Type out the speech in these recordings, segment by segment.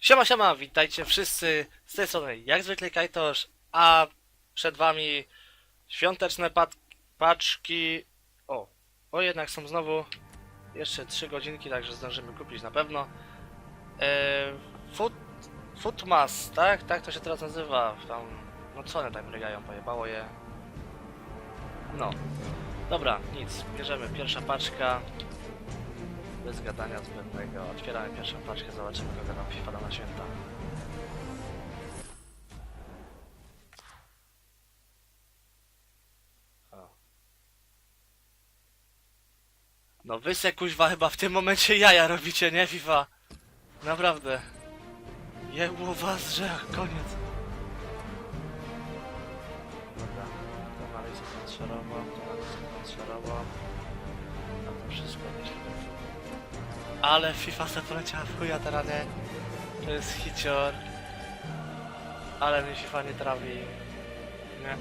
Siema, siema, witajcie wszyscy z tej strony, jak zwykle Kajtosz, a przed wami świąteczne paczki, o, o jednak są znowu jeszcze 3 godzinki, także zdążymy kupić na pewno. Eee, food, Footmas, tak? Tak to się teraz nazywa, tam, no co one tam biegają, pojebało je. No, dobra, nic, bierzemy pierwsza paczka. Bez gadania zbędnego. Otwieramy pierwszą paczkę, zobaczymy kogo nam wpada na święta. No wy se kuźwa chyba w tym momencie jaja robicie, nie FIFA? Naprawdę. Jebło was, że koniec. Dobra, to dalej sobie transferował, to dalej sobie transferował. Ale FIFA se poleciała w chuja? To jest hicior. Ale mnie FIFA nie trawi. Nie.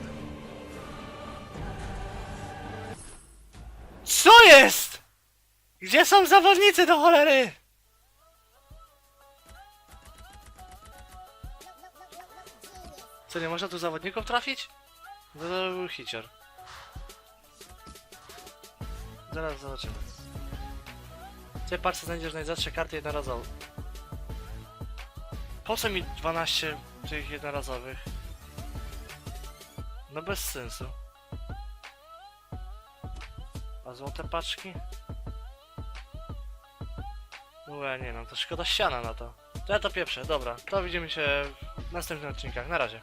Co jest? Gdzie są zawodnicy do cholery? Co, nie można tu zawodników trafić? To był hicior. Zaraz zobaczymy. W tej paczce znajdziesz najrzadsze karty jednorazowe. Po co mi 12 tych jednorazowych? No bez sensu. A złote paczki? Ue, nie no, to szkoda ściana na to. To ja to pieprzę, dobra. To widzimy się w następnych odcinkach. Na razie.